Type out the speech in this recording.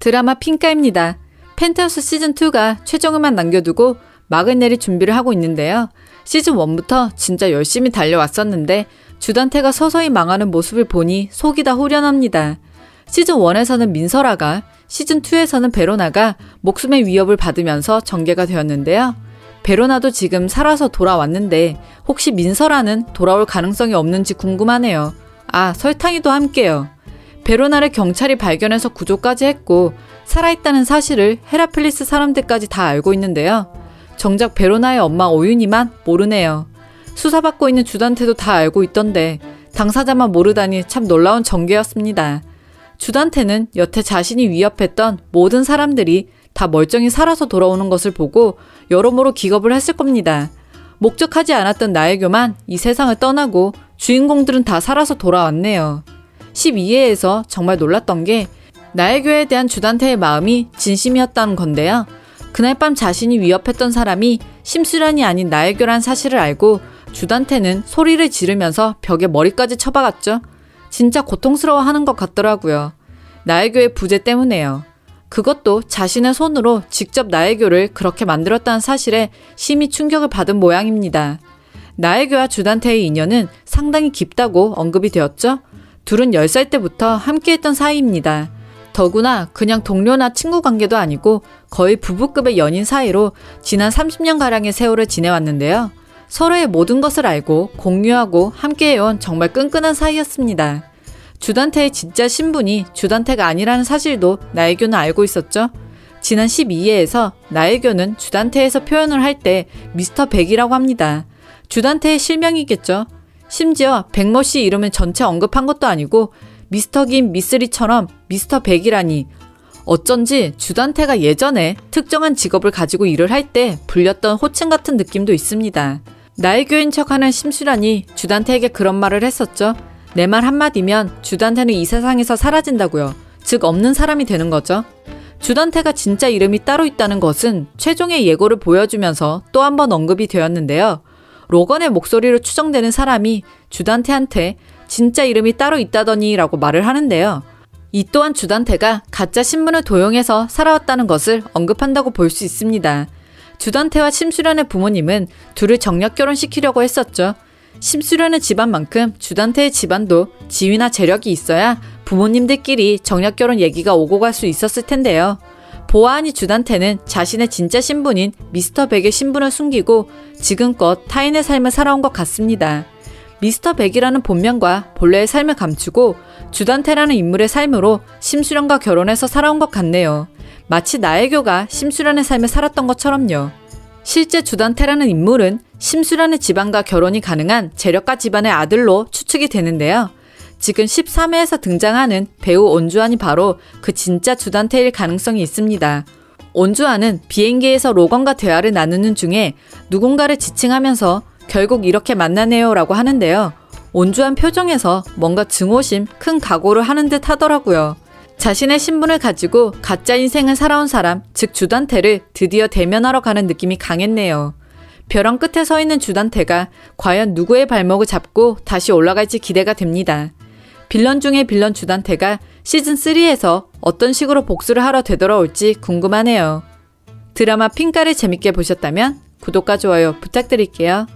드라마 핑카입니다. 펜트하우스 시즌2가 최종음만 남겨두고 막을 내릴 준비를 하고 있는데요. 시즌1부터 진짜 열심히 달려왔었는데 주단태가 서서히 망하는 모습을 보니 속이 다 후련합니다. 시즌1에서는 민설아가, 시즌2에서는 베로나가 목숨의 위협을 받으면서 전개가 되었는데요. 베로나도 지금 살아서 돌아왔는데 혹시 민설아는 돌아올 가능성이 없는지 궁금하네요. 아, 설탕이도 함께요. 베로나를 경찰이 발견해서 구조까지 했고 살아있다는 사실을 헤라플리스 사람들까지 다 알고 있는데요. 정작 베로나의 엄마 오윤이만 모르네요. 수사받고 있는 주단태도 다 알고 있던데 당사자만 모르다니 참 놀라운 전개였습니다. 주단태는 여태 자신이 위협했던 모든 사람들이 다 멀쩡히 살아서 돌아오는 것을 보고 여러모로 기겁을 했을 겁니다. 목적하지 않았던 나혜교만 이 세상을 떠나고 주인공들은 다 살아서 돌아왔네요. 12회에서 정말 놀랐던 게 나혜교에 대한 주단태의 마음이 진심이었다는 건데요. 그날 밤 자신이 위협했던 사람이 심수련이 아닌 나혜교란 사실을 알고 주단태는 소리를 지르면서 벽에 머리까지 쳐박았죠. 진짜 고통스러워 하는 것 같더라고요. 나혜교의 부재 때문에요. 그것도 자신의 손으로 직접 나혜교를 그렇게 만들었다는 사실에 심히 충격을 받은 모양입니다. 나혜교와 주단태의 인연은 상당히 깊다고 언급이 되었죠. 둘은 10살 때부터 함께했던 사이입니다. 더구나 그냥 동료나 친구 관계도 아니고 거의 부부급의 연인 사이로 지난 30년가량의 세월을 지내왔는데요. 서로의 모든 것을 알고 공유하고 함께해온 정말 끈끈한 사이였습니다. 주단태의 진짜 신분이 주단태가 아니라는 사실도 나혜교는 알고 있었죠. 지난 12회에서 나혜교는 주단태에서 표현을 할 때 미스터 백이라고 합니다. 주단태의 실명이겠죠. 심지어 백모 씨 이름을 전체 언급한 것도 아니고 미스터 김 미쓰리처럼 미스터 백이라니 어쩐지 주단태가 예전에 특정한 직업을 가지고 일을 할 때 불렸던 호칭 같은 느낌도 있습니다. 나혜교인 척하는 심수란이 주단태에게 그런 말을 했었죠. 내 말 한마디면 주단태는 이 세상에서 사라진다고요. 즉 없는 사람이 되는 거죠. 주단태가 진짜 이름이 따로 있다는 것은 최종의 예고를 보여주면서 또 한 번 언급이 되었는데요. 로건의 목소리로 추정되는 사람이 주단태한테 진짜 이름이 따로 있다더니 라고 말을 하는데요. 이 또한 주단태가 가짜 신분을 도용해서 살아왔다는 것을 언급한다고 볼 수 있습니다. 주단태와 심수련의 부모님은 둘을 정략 결혼시키려고 했었죠. 심수련의 집안만큼 주단태의 집안도 지위나 재력이 있어야 부모님들끼리 정략 결혼 얘기가 오고 갈 수 있었을 텐데요. 보아하니 주단태는 자신의 진짜 신분인 미스터 백의 신분을 숨기고 지금껏 타인의 삶을 살아온 것 같습니다. 미스터 백이라는 본명과 본래의 삶을 감추고 주단태라는 인물의 삶으로 심수련과 결혼해서 살아온 것 같네요. 마치 나혜교가 심수련의 삶을 살았던 것처럼요. 실제 주단태라는 인물은 심수련의 집안과 결혼이 가능한 재력가 집안의 아들로 추측이 되는데요. 지금 13회에서 등장하는 배우 온주환이 바로 그 진짜 주단태일 가능성이 있습니다. 온주환은 비행기에서 로건과 대화를 나누는 중에 누군가를 지칭하면서 결국 이렇게 만나네요 라고 하는데요. 온주한 표정에서 뭔가 증오심, 큰 각오를 하는 듯 하더라고요. 자신의 신분을 가지고 가짜 인생을 살아온 사람, 즉 주단태를 드디어 대면하러 가는 느낌이 강했네요. 벼랑 끝에 서 있는 주단태가 과연 누구의 발목을 잡고 다시 올라갈지 기대가 됩니다. 빌런 중의 빌런 주단태가 시즌3에서 어떤 식으로 복수를 하러 되돌아올지 궁금하네요. 드라마 핑가를 재밌게 보셨다면 구독과 좋아요 부탁드릴게요.